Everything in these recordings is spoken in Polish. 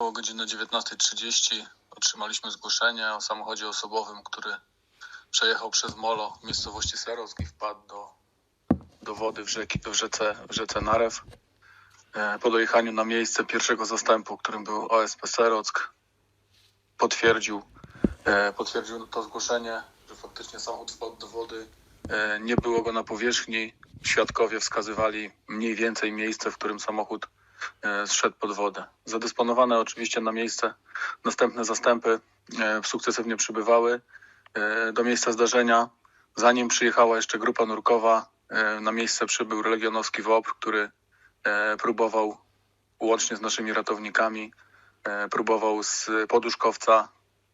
Około godziny 19.30 otrzymaliśmy zgłoszenie o samochodzie osobowym, który przejechał przez molo w miejscowości Serosk i wpadł do, do wody w, rzeki, w, rzece, w rzece Narew. E, Po dojechaniu na miejsce pierwszego zastępu, którym był OSP Serock, potwierdził, e, potwierdził to zgłoszenie, że faktycznie samochód wpadł do wody. E, Nie było go na powierzchni. Świadkowie wskazywali mniej więcej miejsce, w którym samochód zszedł pod wodę. Zadysponowane oczywiście na miejsce następne zastępy e, sukcesywnie przybywały e, do miejsca zdarzenia. Zanim przyjechała jeszcze grupa nurkowa, e, na miejsce przybył Legionowski WOPR, który e, próbował łącznie z naszymi ratownikami, e, próbował z poduszkowca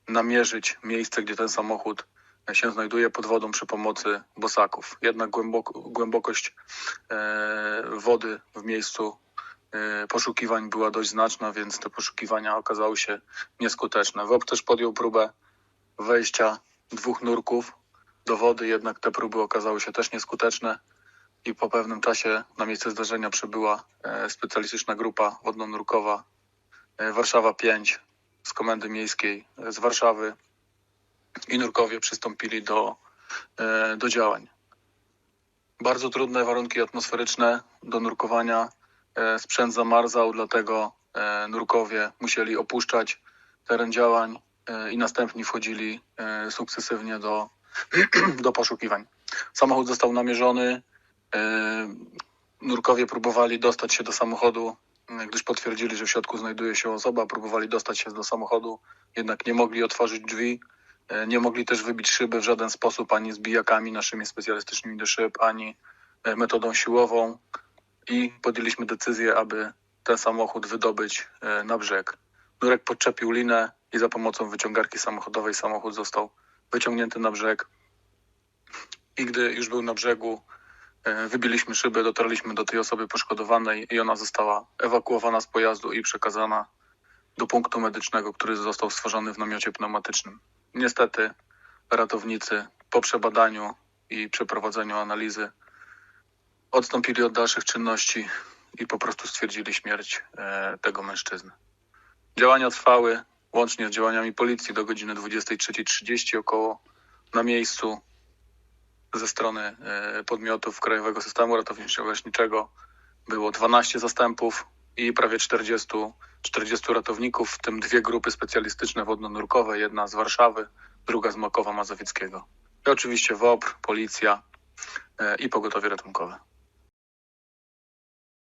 namierzyć miejsce, gdzie ten samochód się znajduje pod wodą przy pomocy bosaków. Jednak głęboko, głębokość e, wody w miejscu e, poszukiwań była dość znaczna, więc te poszukiwania okazały się nieskuteczne. WOP też podjął próbę wejścia dwóch nurków do wody, jednak te próby okazały się też nieskuteczne i po pewnym czasie na miejsce zdarzenia przybyła e, specjalistyczna grupa wodno-nurkowa e, Warszawa 5 z Komendy Miejskiej e, z Warszawy i nurkowie przystąpili do, e, do działań. Bardzo trudne warunki atmosferyczne do nurkowania. E, Sprzęt zamarzał, dlatego e, nurkowie musieli opuszczać teren działań e, i następni wchodzili sukcesywnie do, do poszukiwań. Samochód został namierzony. Nurkowie próbowali dostać się do samochodu, gdyż potwierdzili, że w środku znajduje się osoba. Próbowali dostać się do samochodu, jednak nie mogli otworzyć drzwi. Nie mogli też wybić szyby w żaden sposób, ani z bijakami naszymi specjalistycznymi do szyb, ani metodą siłową. I podjęliśmy decyzję, aby ten samochód wydobyć e, na brzeg. Nurek podczepił linę i za pomocą wyciągarki samochodowej samochód został wyciągnięty na brzeg. I gdy już był na brzegu, e, wybiliśmy szybę, dotarliśmy do tej osoby poszkodowanej i ona została ewakuowana z pojazdu i przekazana do punktu medycznego, który został stworzony w namiocie pneumatycznym. Niestety ratownicy po przebadaniu i przeprowadzeniu analizy odstąpili od dalszych czynności i po prostu stwierdzili śmierć e, tego mężczyzny. Działania trwały łącznie z działaniami policji do godziny 23.30 około na miejscu ze strony e, podmiotów Krajowego Systemu Ratowniczo-Gaśniczego było 12 zastępów i prawie 40, 40 ratowników, w tym dwie grupy specjalistyczne wodno-nurkowe, jedna z Warszawy, druga z Makowa Mazowieckiego. I oczywiście WOPR, policja e, i pogotowie ratunkowe.